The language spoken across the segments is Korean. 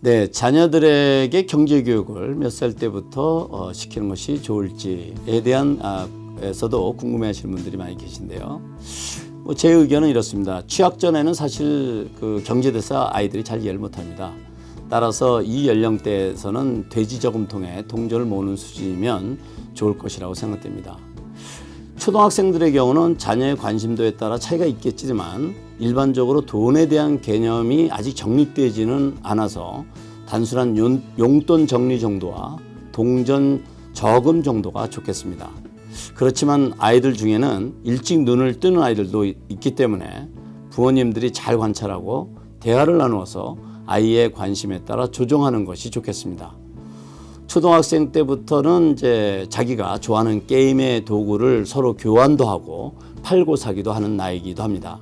네, 자녀들에게 경제 교육을 몇 살 때부터 어, 시키는 것이 좋을지에 대한 아, 에서도 궁금해하시는 분들이 많이 계신데요. 뭐 제 의견은 이렇습니다. 취학 전에는 사실 그 경제대사 아이들이 잘 이해를 못합니다. 따라서 이 연령대에서는 돼지 저금통에 동전을 모으는 수준이면 좋을 것이라고 생각됩니다. 초등학생들의 경우는 자녀의 관심도에 따라 차이가 있겠지만 일반적으로 돈에 대한 개념이 아직 정립되지는 않아서 단순한 용- 용돈 정리 정도와 동전 저금 정도가 좋겠습니다. 그렇지만 아이들 중에는 일찍 눈을 뜨는 아이들도 있- 있기 때문에 부모님들이 잘 관찰하고 대화를 나누어서 아이의 관심에 따라 조정하는 것이 좋겠습니다. 초등학생 때부터는 이제 자기가 좋아하는 게임의 도구를 서로 교환도 하고 팔고 사기도 하는 나이기도 합니다.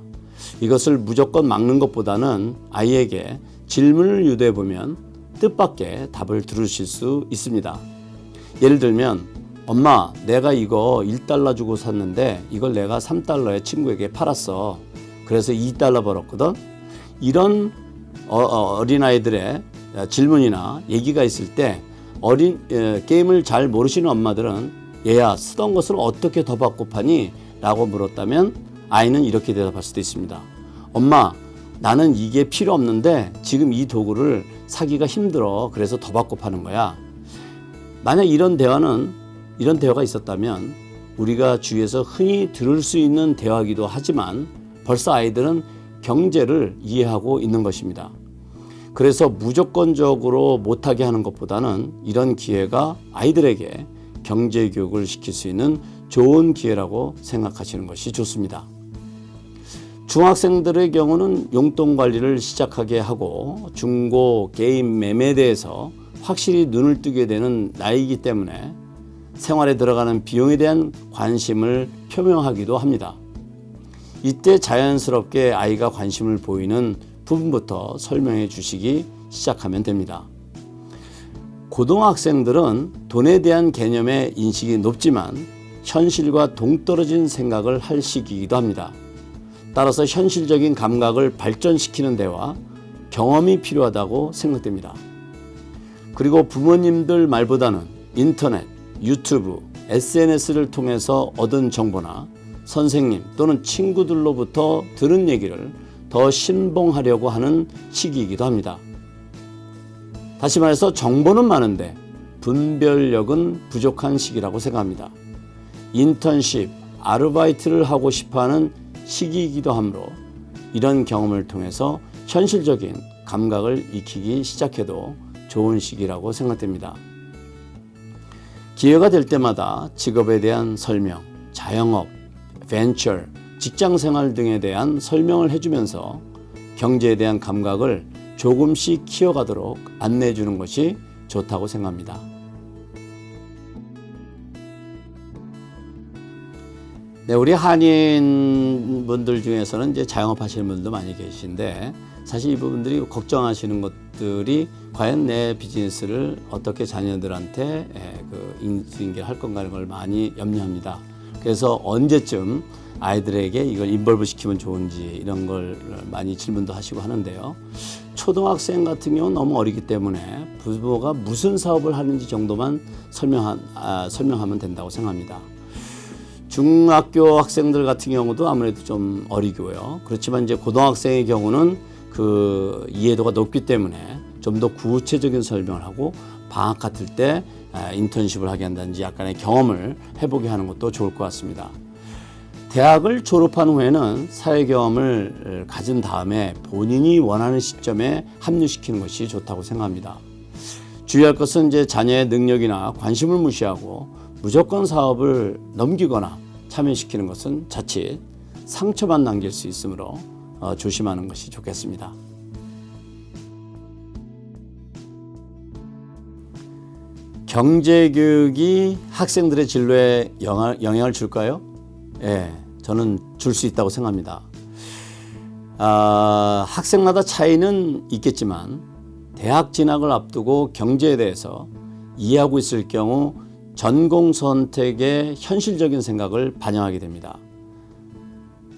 이것을 무조건 막는 것보다는 아이에게 질문을 유도해 보면 뜻밖의 답을 들으실 수 있습니다. 예를 들면 엄마 내가 이거 1달러 주고 샀는데 이걸 내가 3달러에 친구에게 팔았어. 그래서 2달러 벌었거든. 이런 어, 린 아이들의 질문이나 얘기가 있을 때 어린 에, 게임을 잘 모르시는 엄마들은 얘야 쓰던 것을 어떻게 더 받고 파니? 라고 물었다면 아이는 이렇게 대답할 수도 있습니다. 엄마 나는 이게 필요 없는데 지금 이 도구를 사기가 힘들어 그래서 더 받고 파는 거야. 만약 이런 대화는 이런 대화가 있었다면 우리가 주위에서 흔히 들을 수 있는 대화이기도 하지만 벌써 아이들은 경제를 이해하고 있는 것입니다. 그래서 무조건적으로 못하게 하는 것보다는 이런 기회가 아이들에게 경제 교육을 시킬 수 있는 좋은 기회라고 생각하시는 것이 좋습니다. 중학생들의 경우는 용돈 관리를 시작하게 하고 중고 게임 매매에 대해서 확실히 눈을 뜨게 되는 나이이기 때문에 생활에 들어가는 비용에 대한 관심을 표명하기도 합니다. 이때 자연스럽게 아이가 관심을 보이는 부분부터 설명해 주시기 시작하면 됩니다. 고등학생들은 돈에 대한 개념의 인식이 높지만 현실과 동떨어진 생각을 할 시기이기도 합니다. 따라서 현실적인 감각을 발전시키는 데와 경험이 필요하다고 생각됩니다. 그리고 부모님들 말보다는 인터넷, 유튜브, SNS를 통해서 얻은 정보나 선생님 또는 친구들로부터 들은 얘기를 더 신봉하려고 하는 시기이기도 합니다. 다시 말해서 정보는 많은데 분별력은 부족한 시기라고 생각합니다. 인턴십, 아르바이트를 하고 싶어 하는 시기이기도 하므로 이런 경험을 통해서 현실적인 감각을 익히기 시작해도 좋은 시기라고 생각됩니다. 기회가 될 때마다 직업에 대한 설명, 자영업, 벤처, 직장 생활 등에 대한 설명을 해주면서 경제에 대한 감각을 조금씩 키워가도록 안내해 주는 것이 좋다고 생각합니다. 네, 우리 한인 분들 중에서는 이제 자영업 하시는 분들도 많이 계신데 사실 이 부분들이 걱정하시는 것들이 과연 내 비즈니스를 어떻게 자녀들한테 에, 그 인수인계할 건가 하는 걸 많이 염려합니다. 그래서 언제쯤 아이들에게 이걸 인벌브 시키면 좋은지 이런 걸 많이 질문도 하시고 하는데요. 초등학생 같은 경우는 너무 어리기 때문에 부모가 무슨 사업을 하는지 정도만 설명한, 아, 설명하면 된다고 생각합니다. 중학교 학생들 같은 경우도 아무래도 좀 어리고요. 그렇지만 이제 고등학생의 경우는 그 이해도가 높기 때문에 좀 더 구체적인 설명을 하고 방학 같을 때 아, 인턴십을 하게 한다든지 약간의 경험을 해보게 하는 것도 좋을 것 같습니다. 대학을 졸업한 후에는 사회 경험을 가진 다음에 본인이 원하는 시점에 합류시키는 것이 좋다고 생각합니다. 주의할 것은 이제 자녀의 능력이나 관심을 무시하고 무조건 사업을 넘기거나 참여시키는 것은 자칫 상처만 남길 수 있으므로 어, 조심하는 것이 좋겠습니다. 경제 교육이 학생들의 진로에 영향, 영향을 줄까요? 예, 저는 줄 수 있다고 생각합니다. 아, 학생마다 차이는 있겠지만 대학 진학을 앞두고 경제에 대해서 이해하고 있을 경우 전공 선택의 현실적인 생각을 반영하게 됩니다.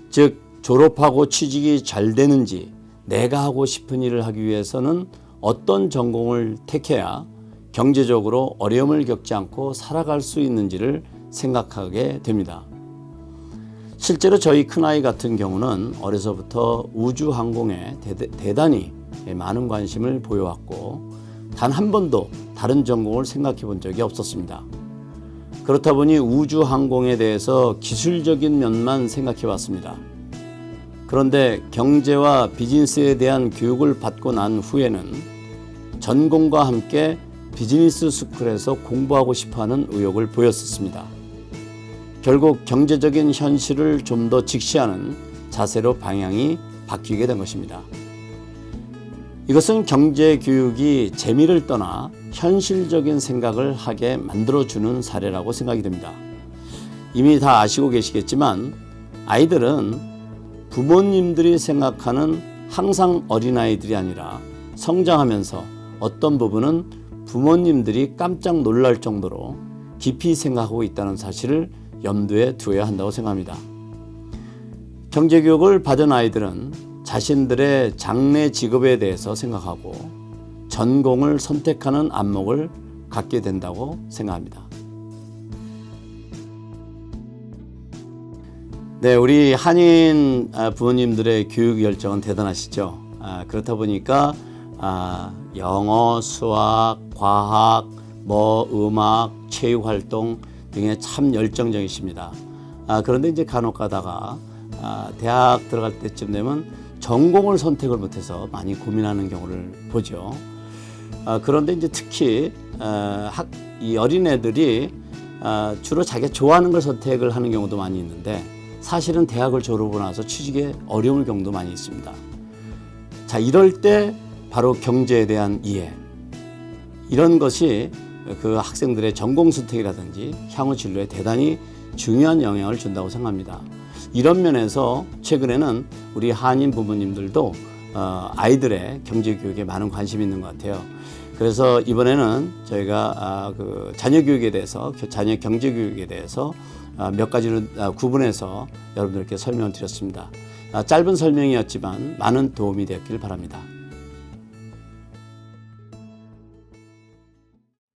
즉 졸업하고 취직이 잘 되는지 내가 하고 싶은 일을 하기 위해서는 어떤 전공을 택해야 경제적으로 어려움을 겪지 않고 살아갈 수 있는지를 생각하게 됩니다. 실제로 저희 큰아이 같은 경우는 어려서부터 우주 항공에 대- 대단히 많은 관심을 보여왔고 단 한 번도 다른 전공을 생각해 본 적이 없었습니다. 그렇다 보니 우주 항공에 대해서 기술적인 면만 생각해 왔습니다. 그런데 경제와 비즈니스에 대한 교육을 받고 난 후에는 전공과 함께 비즈니스 스쿨에서 공부하고 싶어 하는 의욕을 보였었습니다. 결국 경제적인 현실을 좀 더 직시하는 자세로 방향이 바뀌게 된 것입니다. 이것은 경제 교육이 재미를 떠나 현실적인 생각을 하게 만들어주는 사례라고 생각이 됩니다. 이미 다 아시고 계시겠지만 아이들은 부모님들이 생각하는 항상 어린아이들이 아니라 성장하면서 어떤 부분은 부모님들이 깜짝 놀랄 정도로 깊이 생각하고 있다는 사실을 염두에 두어야 한다고 생각합니다. 경제교육을 받은 아이들은 자신들의 장래 직업에 대해서 생각하고 전공을 선택하는 안목을 갖게 된다고 생각합니다. 네, 우리 한인 아, 부모님들의 교육 열정은 대단하시죠. 아, 그렇다 보니까 아, 영어, 수학, 과학, 뭐 음악, 체육 활동 등에 참 열정적이십니다. 아, 그런데 이제 간혹 가다가 아, 대학 들어갈 때쯤 되면 전공을 선택을 못해서 많이 고민하는 경우를 보죠. 아, 그런데 이제 특히 어, 학, 이 어린애들이 아, 주로 자기가 좋아하는 걸 선택을 하는 경우도 많이 있는데 사실은 대학을 졸업하고 나서 취직에 어려움을 경우도 많이 있습니다. 자, 이럴 때 바로 경제에 대한 이해 이런 것이 그 학생들의 전공 선택이라든지 향후 진로에 대단히 중요한 영향을 준다고 생각합니다. 이런 면에서 최근에는 우리 한인 부모님들도 어, 아이들의 경제 교육에 많은 관심이 있는 것 같아요. 그래서 이번에는 저희가 아, 그 자녀 교육에 대해서 자녀 경제 교육에 대해서 아, 몇 가지로 아, 구분해서 여러분들께 설명을 드렸습니다. 아, 짧은 설명이었지만 많은 도움이 되었길 바랍니다.